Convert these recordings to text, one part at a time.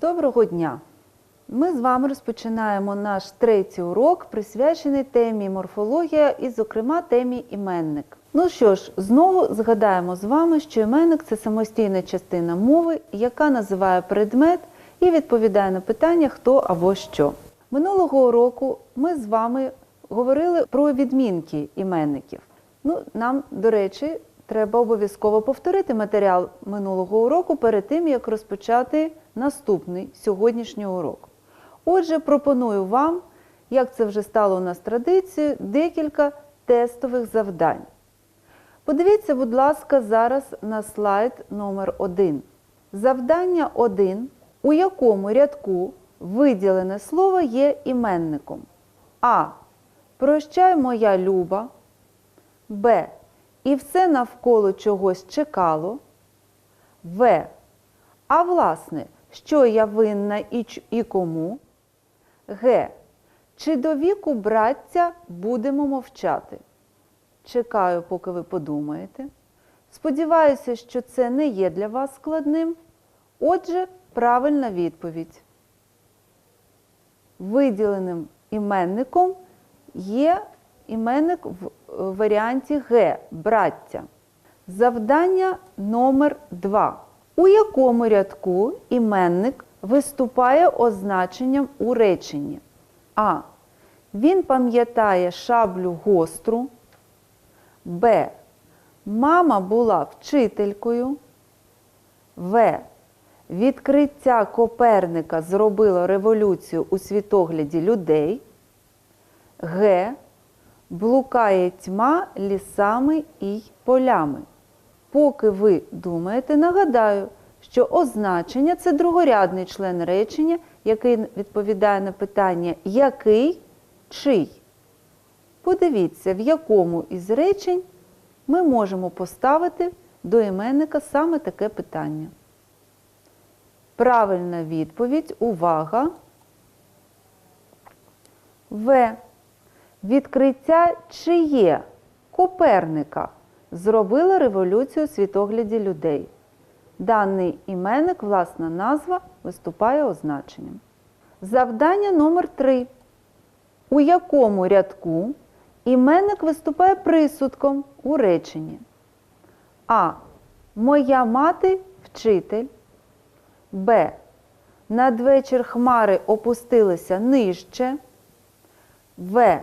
Доброго дня! Ми з вами розпочинаємо наш третій урок, присвячений темі морфологія і, зокрема, темі іменник. Ну що ж, знову згадаємо з вами, що іменник це самостійна частина мови, яка називає предмет і відповідає на питання хто або що. Минулого року ми з вами говорили про відмінки іменників. Ну, нам, до речі, треба обов'язково повторити матеріал минулого уроку перед тим, як розпочати наступний сьогоднішній урок. Отже, пропоную вам, як це вже стало у нас традицією, декілька тестових завдань. Подивіться, будь ласка, зараз на слайд номер 1. Завдання 1. У якому рядку виділене слово є іменником? А. Прощай, моя люба. Б. І все навколо чогось чекало. В. А власне, що я винна і, і кому? Г. Чи до віку браття будемо мовчати? Чекаю, поки ви подумаєте. Сподіваюся, що це не є для вас складним. Отже, правильна відповідь. Виділеним іменником є іменник в варіанті Г браття. Завдання номер 2. У якому рядку іменник виступає означенням у реченні? А. Він пам'ятає шаблю гостру. Б. Мама була вчителькою. В. Відкриття Коперника зробило революцію у світогляді людей. Г. Блукає тьма лісами і полями. Поки ви думаєте, нагадаю, що означення це другорядний член речення, який відповідає на питання який, чий. Подивіться, в якому із речень ми можемо поставити до іменника саме таке питання. Правильна відповідь, увага. В. Відкриття чиє Коперника зробило революцію у світогляді людей. Даний іменник, власна назва, виступає означенням. Завдання номер 3. У якому рядку іменник виступає присудком у реченні? А. Моя мати вчитель. Б. Надвечір хмари опустилися нижче. В.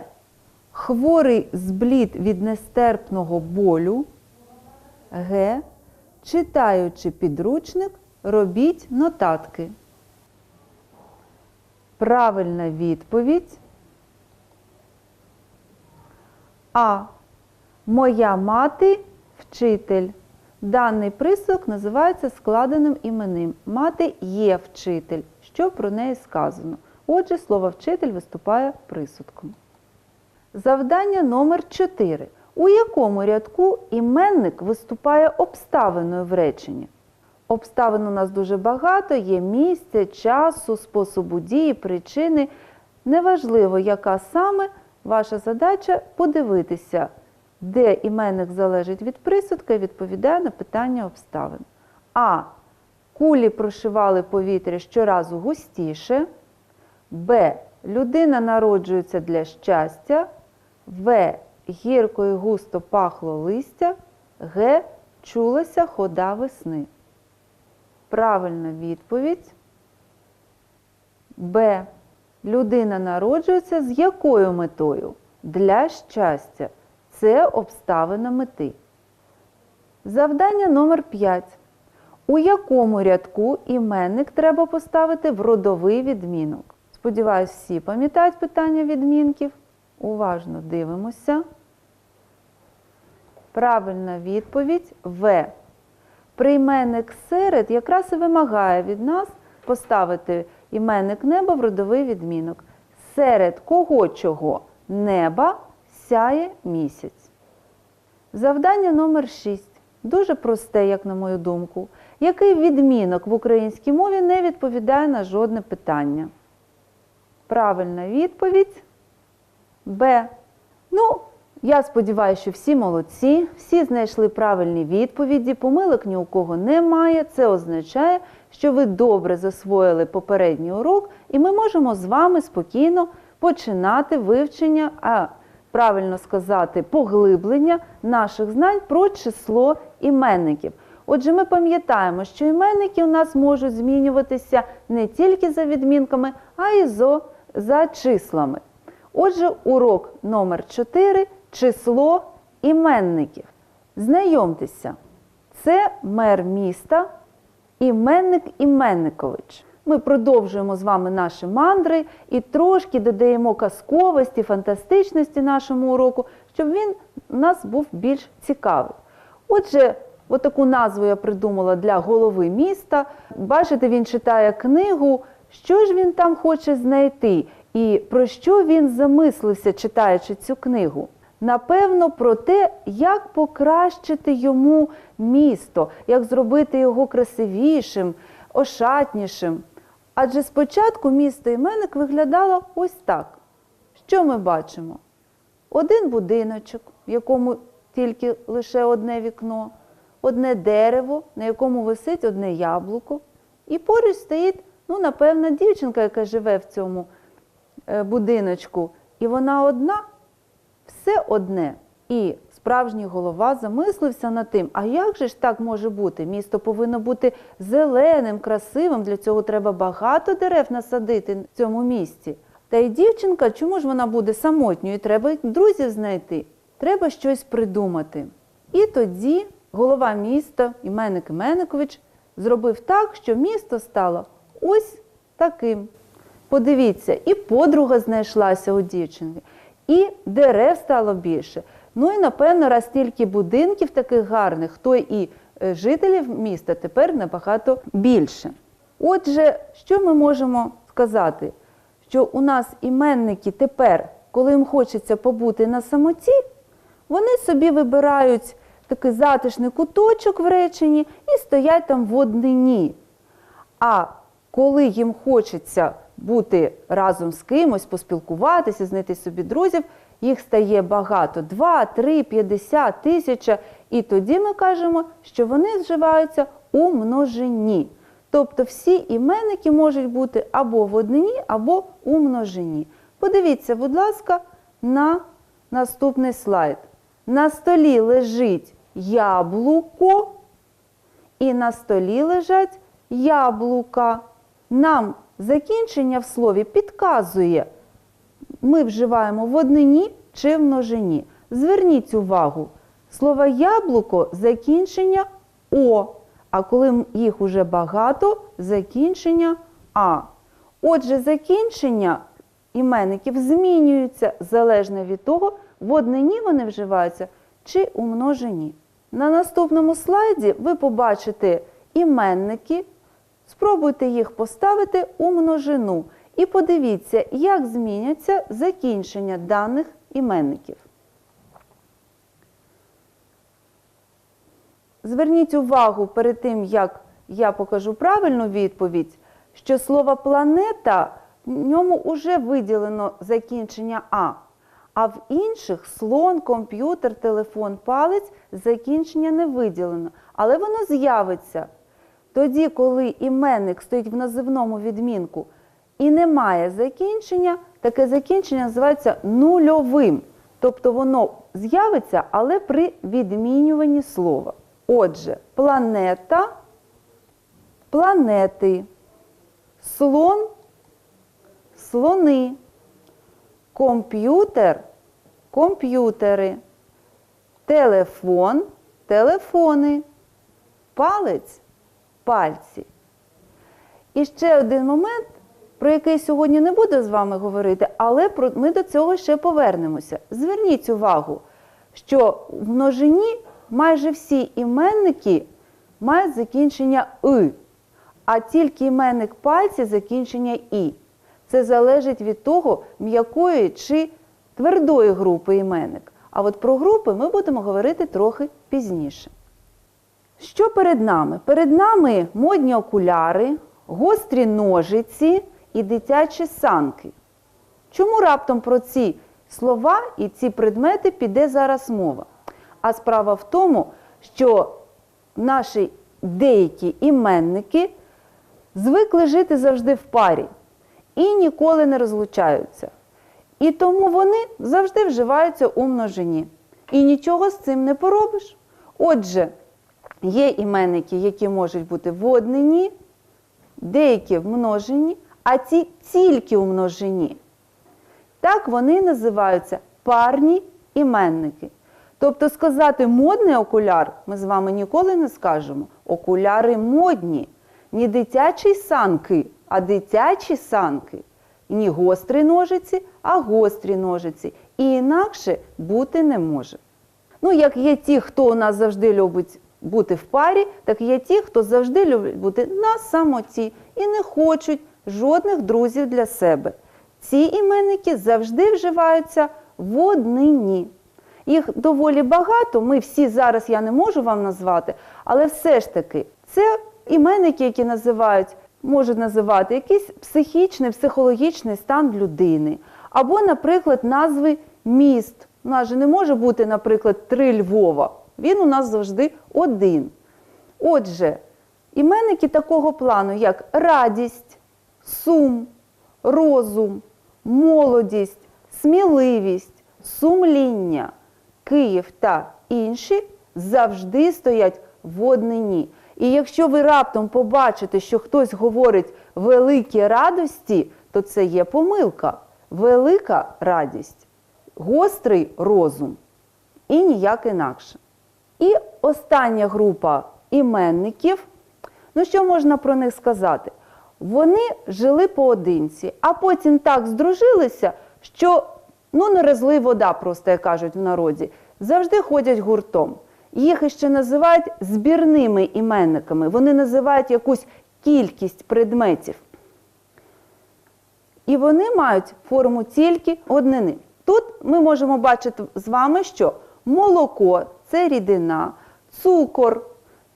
Хворий зблід від нестерпного болю. Г. Читаючи підручник, робіть нотатки. Правильна відповідь. А. Моя мати вчитель. Даний присудок називається складеним іменним. Мати є вчитель. Що про неї сказано? Отже, слово вчитель виступає присудком. Завдання номер 4. У якому рядку іменник виступає обставиною в реченні? Обставин у нас дуже багато, є місце, часу, способу дії, причини. Неважливо, яка саме ваша задача подивитися, де іменник залежить від присудка і відповідає на питання обставин. А. Кулі прошивали повітря щоразу густіше. Б. Людина народжується для щастя. В. Гірко і густо пахло листя. Г. Чулася хода весни. Правильна відповідь. Б. Людина народжується з якою метою? Для щастя. Це обставина мети. Завдання номер 5. У якому рядку іменник треба поставити в родовий відмінок? Сподіваюсь, всі пам'ятають питання відмінків. Уважно дивимося. Правильна відповідь В. Прийменник серед якраз і вимагає від нас поставити іменник неба в родовий відмінок. Серед кого чого неба сяє місяць. Завдання номер 6. Дуже просте, як на мою думку. Який відмінок в українській мові не відповідає на жодне питання? Правильна відповідь Б. Ну, я сподіваюся, що всі молодці, всі знайшли правильні відповіді, помилок ні у кого немає. Це означає, що ви добре засвоїли попередній урок, і ми можемо з вами спокійно починати вивчення, а правильно сказати, поглиблення наших знань про число іменників. Отже, ми пам'ятаємо, що іменники у нас можуть змінюватися не тільки за відмінками, а й за числами. Отже, урок номер 4 число іменників. Знайомтеся, це мер міста, іменник Іменникович. Ми продовжуємо з вами наші мандри і трошки додаємо казковості, фантастичності нашому уроку, щоб він у нас був більш цікавий. Отже, отаку назву я придумала для голови міста. Бачите, він читає книгу. Що ж він там хоче знайти? І про що він замислився, читаючи цю книгу? Напевно, про те, як покращити йому місто, як зробити його красивішим, ошатнішим. Адже спочатку місто іменник виглядало ось так. Що ми бачимо? Один будиночок, в якому тільки лише одне вікно, одне дерево, на якому висить одне яблуко, і поруч стоїть, ну, напевно, дівчинка, яка живе в цьому будиночку, і вона одна, все одне. І справжній голова замислився над тим, а як же ж так може бути? Місто повинно бути зеленим, красивим. Для цього треба багато дерев насадити в цьому місті. Та й дівчинка, чому ж вона буде самотньою? Треба друзів знайти. Треба щось придумати. І тоді голова міста, іменник Іменникович, зробив так, що місто стало ось таким. Подивіться, і подруга знайшлася у дівчинки, і дерев стало більше. Ну і напевно, раз стільки будинків таких гарних, то і е, жителів міста тепер набагато більше. Отже, що ми можемо сказати? Що у нас іменники тепер, коли їм хочеться побути на самоті, вони собі вибирають такий затишний куточок в реченні і стоять там в однині. А коли їм хочеться бути разом з кимось, поспілкуватися, знайти собі друзів, їх стає багато 2, 3, 50, тисяча. І тоді ми кажемо, що вони вживаються у множині. Тобто всі іменники можуть бути або в однині, або у множині. Подивіться, будь ласка, на наступний слайд. На столі лежить яблуко, і на столі лежать яблука. Нам закінчення в слові підказує, ми вживаємо в однині чи в множині. Зверніть увагу, слово яблуко закінчення О, а коли їх уже багато, закінчення А. Отже, закінчення іменників змінюються залежно від того, в однині вони вживаються чи у множині. На наступному слайді ви побачите іменники, спробуйте їх поставити у множину і подивіться, як зміняться закінчення даних іменників. Зверніть увагу перед тим, як я покажу правильну відповідь, що слово планета в ньому вже виділено закінчення А. А в інших слон, комп'ютер, телефон, палець закінчення не виділено. Але воно з'явиться тоді, коли іменник стоїть в називному відмінку і немає закінчення, таке закінчення називається нульовим. Тобто воно з'явиться, але при відмінюванні слова. Отже, планета, планети, слон, слони, комп'ютер, комп'ютери, телефон, телефони, палець, пальці. І ще один момент, про який сьогодні не буду з вами говорити, але ми до цього ще повернемося. Зверніть увагу, що в множині майже всі іменники мають закінчення «и», а тільки іменник пальці закінчення І. Це залежить від того, м'якої чи твердої групи іменник. А от про групи ми будемо говорити трохи пізніше. Що перед нами? Перед нами модні окуляри, гострі ножиці і дитячі санки. Чому раптом про ці слова і ці предмети піде зараз мова? А справа в тому, що наші деякі іменники звикли жити завжди в парі і ніколи не розлучаються. І тому вони завжди вживаються у множині. І нічого з цим не поробиш. Отже, є іменники, які можуть бути в однині, деякі в множині, а ці тільки у множині. Так вони називаються парні іменники. Тобто сказати модний окуляр ми з вами ніколи не скажемо. Окуляри модні. Ні дитячі санки, а дитячі санки. Ні гострі ножиці, а гострі ножиці. І інакше бути не може. Ну, як є ті, хто у нас завжди любить бути в парі, так є ті, хто завжди любить бути на самоті і не хочуть жодних друзів для себе. Ці іменники завжди вживаються в однині. Їх доволі багато. Ми всі зараз я не можу вам назвати, але все ж таки це іменники, які називають, можуть називати якийсь психічний, психологічний стан людини. Або, наприклад, назви міст. У нас же не може бути, наприклад, три Львова. Він у нас завжди один. Отже, іменники такого плану, як радість, сум, розум, молодість, сміливість, сумління, Київ та інші завжди стоять в однині. І якщо ви раптом побачите, що хтось говорить великі радості, то це є помилка. Велика радість, гострий розум і ніяк інакше. І остання група іменників. Ну, що можна про них сказати? Вони жили поодинці, а потім так здружилися, що ну не розлий вода, просто як кажуть в народі, завжди ходять гуртом. Їх іще називають збірними іменниками. Вони називають якусь кількість предметів. І вони мають форму тільки однини. Тут ми можемо бачити з вами, що молоко це рідина, цукор,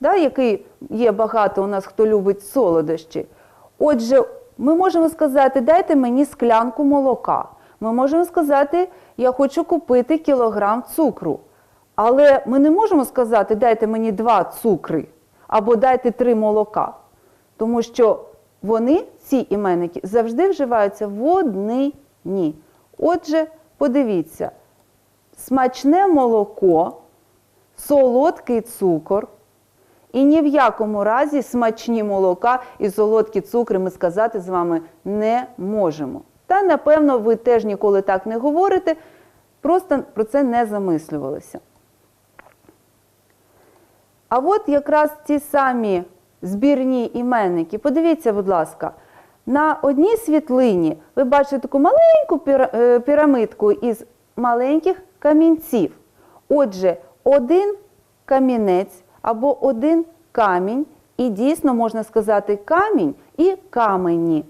да, який є багато у нас, хто любить солодощі. Отже, ми можемо сказати, дайте мені склянку молока. Ми можемо сказати, я хочу купити кілограм цукру. Але ми не можемо сказати, дайте мені два цукри або дайте три молока. Тому що вони, ці іменники, завжди вживаються в однині. Отже, подивіться, смачне молоко, солодкий цукор. І ні в якому разі смачні молока і солодкі цукри ми сказати з вами не можемо. Та, напевно, ви теж ніколи так не говорите, просто про це не замислювалися. А от якраз ті самі збірні іменники. Подивіться, будь ласка, на одній світлині ви бачите таку маленьку е, пірамидку із маленьких камінців. Отже, один камінець або один камінь, і дійсно можна сказати камінь і камені.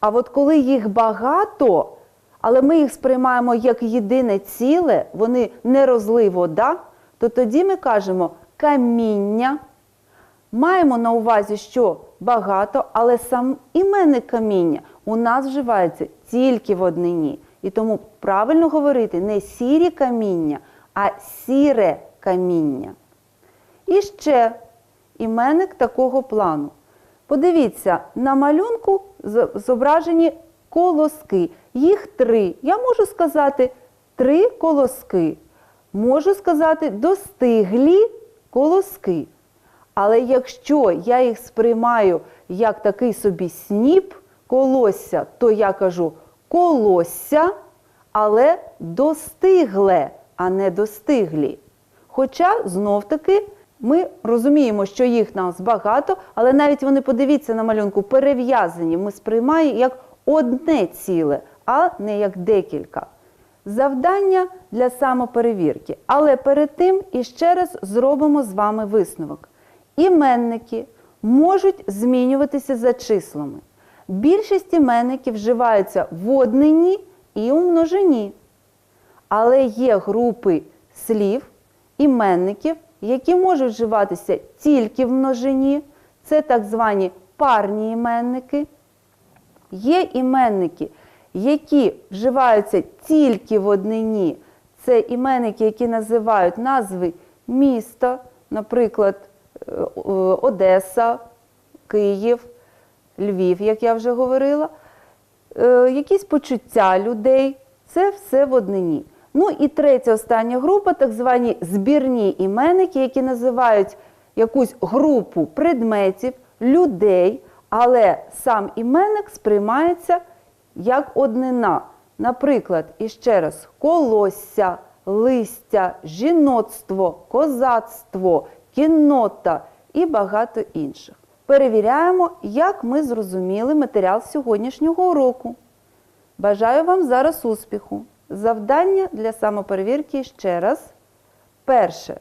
А от коли їх багато, але ми їх сприймаємо як єдине ціле, вони не розлий вода, то тоді ми кажемо каміння. Маємо на увазі, що багато, але сам іменник каміння у нас вживається тільки в однині. І тому правильно говорити не сірі каміння, а сіре каміння. І ще іменник такого плану. Подивіться, на малюнку зображені колоски. Їх три. Я можу сказати три колоски. Можу сказати достиглі колоски. Але якщо я їх сприймаю як такий собі сніп, колосся, то я кажу колосся, але достигле, а не достиглі. Хоча знов-таки ми розуміємо, що їх нас багато, але навіть вони, подивіться на малюнку, перев'язані. Ми сприймаємо як одне ціле, а не як декілька. Завдання для самоперевірки. Але перед тим іще раз зробимо з вами висновок. Іменники можуть змінюватися за числами. Більшість іменників вживаються в однині і у множині. Але є групи слів, іменників, які можуть вживатися тільки в множині. Це так звані парні іменники. Є іменники, які вживаються тільки в однині. Це іменники, які називають назви міста, наприклад, е, Одеса, Київ, Львів, як я вже говорила, е, якісь почуття людей. Це все в однині. Ну і третя остання група, так звані збірні іменники, які називають якусь групу предметів, людей, але сам іменник сприймається як однина. Наприклад, іще раз, колосся, листя, жіноцтво, козацтво, кіннота і багато інших. Перевіряємо, як ми зрозуміли матеріал сьогоднішнього уроку. Бажаю вам зараз успіху. Завдання для самоперевірки ще раз. Перше.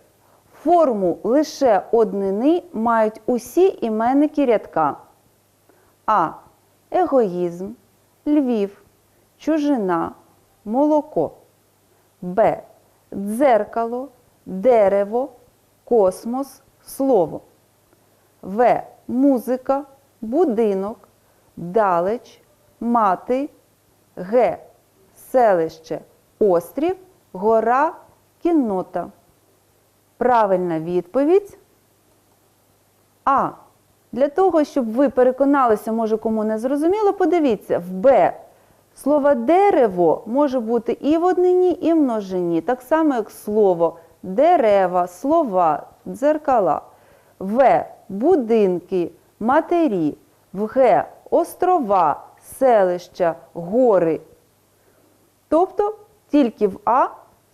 Форму лише однини мають усі іменники рядка. А. Егоїзм, Львів, чужина, молоко. Б. Дзеркало, дерево, космос, слово. В. Музика, будинок, далеч, мати, Г. Селище, острів, гора, кіннота. Правильна відповідь А. Для того, щоб ви переконалися, може кому не зрозуміло, подивіться, в Б. Слово дерево може бути і в однині, і в множині. Так само, як слово дерева, слова, дзеркала. В. Будинки, матері. В Г. Острова, селища, гори. Тобто тільки в А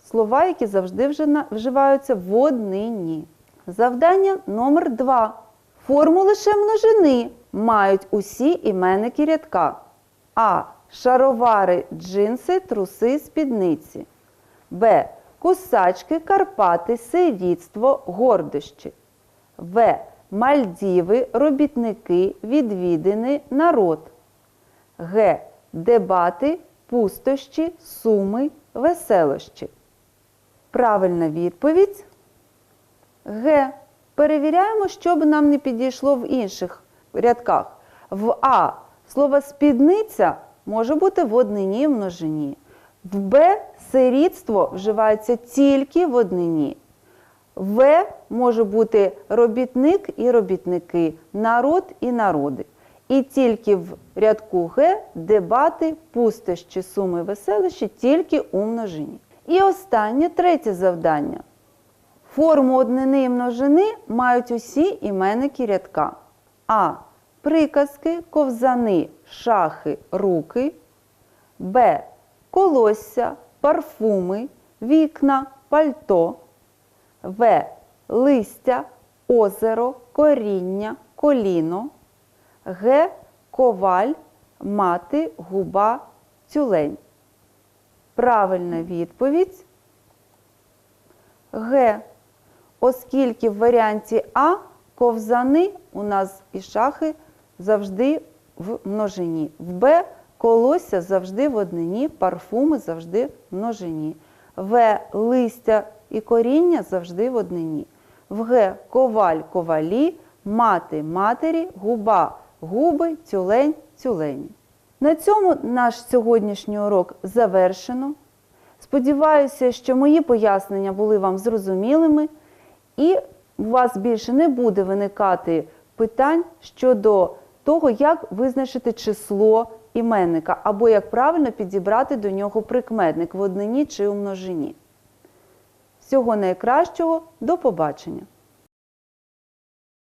слова, які завжди вживаються в однині. Завдання номер 2. Форму лише множини мають усі іменники рядка. А. Шаровари, джинси, труси, спідниці. Б. Кусачки, Карпати, сирітство, гордощі. В. Мальдіви, робітники, відвідини, народ. Г. Дебати, пустощі, суми, веселощі. Правильна відповідь Г. Перевіряємо, щоб нам не підійшло в інших рядках. В А слово спідниця може бути в однині і множині. В Б сирітство вживається тільки в однині. В може бути робітник і робітники, народ і народи. І тільки в рядку Г дебати, пустощі, суми, веселищі тільки у множині. І останнє третє завдання. Форму однини і множини мають усі іменники рядка. А. Приказки, ковзани, шахи, руки. Б. Колосся, парфуми, вікна, пальто. В. Листя, озеро, коріння, коліно. Г. Коваль, мати, губа, тюлень. Правильна відповідь Г. Оскільки в варіанті А ковзани у нас і шахи завжди в множині. В Б колосся завжди в однині, парфуми завжди в множині. В. Листя і коріння завжди в однині. В Г. Коваль ковалі, мати матері, губа губи, тюлень тюлені. На цьому наш сьогоднішній урок завершено. Сподіваюся, що мої пояснення були вам зрозумілими, і у вас більше не буде виникати питань щодо того, як визначити число іменника, або як правильно підібрати до нього прикметник в однині чи у множині. Всього найкращого, до побачення!